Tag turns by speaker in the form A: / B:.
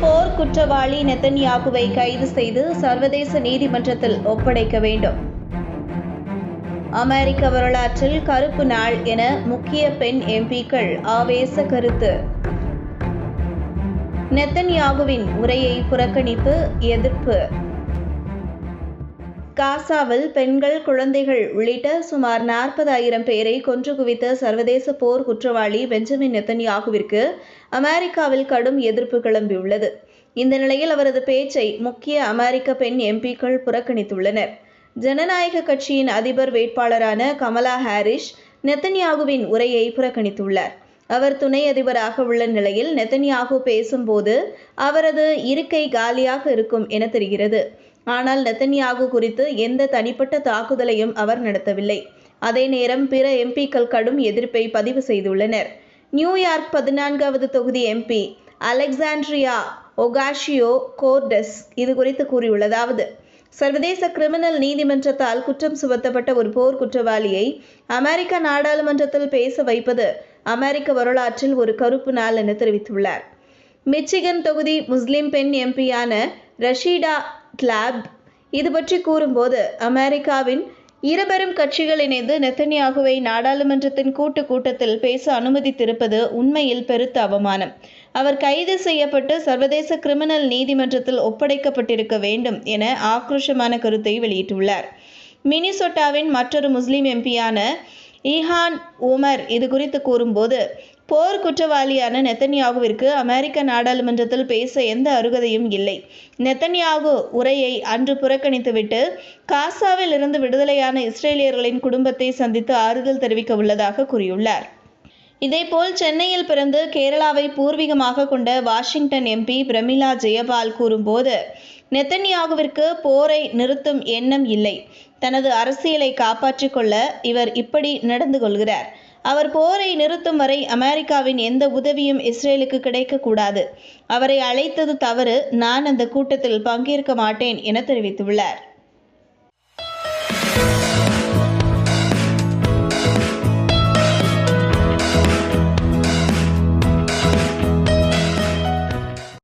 A: போர் குற்றவாளி நெத்தன்யாகுவை கைது செய்து சர்வதேச நீதிமன்றத்தில் ஒப்படைக்க வேண்டும். அமெரிக்க வரலாற்றில் கருப்பு நாள் என முக்கிய பெண் எம்பிக்கள் ஆவேச கருத்து. நெத்தன்யாகுவின் உரையை புறக்கணிப்பு எதிர்ப்பு. காசாவில் பெண்கள் குழந்தைகள் உள்ளிட்ட சுமார் நாற்பதாயிரம் பேரை கொன்று குவித்த சர்வதேச போர் குற்றவாளி பெஞ்சமின் நெத்தன்யாகுவிற்கு அமெரிக்காவில் கடும் எதிர்ப்பு கிளம்பியுள்ளது. இந்த நிலையில் அவரது பேச்சை முக்கிய அமெரிக்க பெண் எம்பிக்கள் புறக்கணித்துள்ளனர். ஜனநாயக கட்சியின் அதிபர் வேட்பாளரான கமலா ஹாரிஸ் நெத்தன்யாகுவின் உரையை புறக்கணித்துள்ளார். அவர் துணை அதிபராக உள்ள நிலையில் நெத்தன்யாகு பேசும்போது அவரது இருக்கை காலியாக இருக்கும் என தெரிகிறது. ஆனால் நெத்தன்யாகு குறித்து எந்த தனிப்பட்ட தாக்குதலையும் அவர் நடத்தவில்லை. அதே நேரம் பிற எம்பிக்கள் கடும் எதிர்ப்பை பதிவு செய்துள்ளனர். நியூயார்க் பதினான்காவது தொகுதி எம்பி அலெக்சாண்ட்ரியா ஒகாஷியோ கோர்டஸ் இது குறித்து கூறியுள்ளதாவது சர்வதேச கிரிமினல் நீதிமன்றத்தால் குற்றம் சுமத்தப்பட்ட ஒரு போர் குற்றவாளியை அமெரிக்க நாடாளுமன்றத்தில் பேச வைப்பது அமெரிக்க வரலாற்றில் ஒரு கருப்பு நாள் என தெரிவித்துள்ளார். மிச்சிகன் தொகுதி முஸ்லிம் பெண் எம்பியான ரஷீடா கிளாப் இது பற்றி கூறும்போது அமெரிக்காவின் இருபெரும் கட்சிகள் இணைந்து நெத்தன்யாகுவை நாடாளுமன்றத்தின் கூட்டு கூட்டத்தில் பேச அனுமதித்திருப்பது உண்மையில் பெருத்த அவமானம். அவர் கைது செய்யப்பட்டு சர்வதேச கிரிமினல் நீதிமன்றத்தில் ஒப்படைக்கப்பட்டிருக்க வேண்டும் என ஆக்ரோஷமான கருத்தை வெளியிட்டுள்ளார். மினிசோட்டாவின் மற்றொரு முஸ்லிம் எம்பியான ஈஹான் உமர் இது குறித்து கூறும்போது போர் குற்றவாளியான நெத்தன்யாகுவிற்கு அமெரிக்க நாடாளுமன்றத்தில் பேச எந்த அருகதையும் இல்லை. நெத்தன்யாகு உரையை அன்று புறக்கணித்துவிட்டு காசாவில் இருந்து விடுதலையான இஸ்ரேலியர்களின் குடும்பத்தை சந்தித்து ஆறுதல் தெரிவிக்க உள்ளதாக கூறியுள்ளார். இதேபோல் சென்னையில் பிறந்து கேரளாவை பூர்வீகமாக கொண்ட வாஷிங்டன் எம்பி பிரமிளா ஜெயபால் கூறும்போது நெத்தன்யாகுவிற்கு போரை நிறுத்தும் எண்ணம் இல்லை. தனது அரசியலை காப்பாற்றிக் கொள்ள இவர் இப்படி நடந்து கொள்கிறார். அவர் போரை நிறுத்தும் வரை அமெரிக்காவின் எந்த உதவியும் இஸ்ரேலுக்கு கிடைக்கக்கூடாது. அவரை அழைத்தது தவறு. நான் அந்த கூட்டத்தில் பங்கேற்க மாட்டேன் என தெரிவித்துள்ளார்.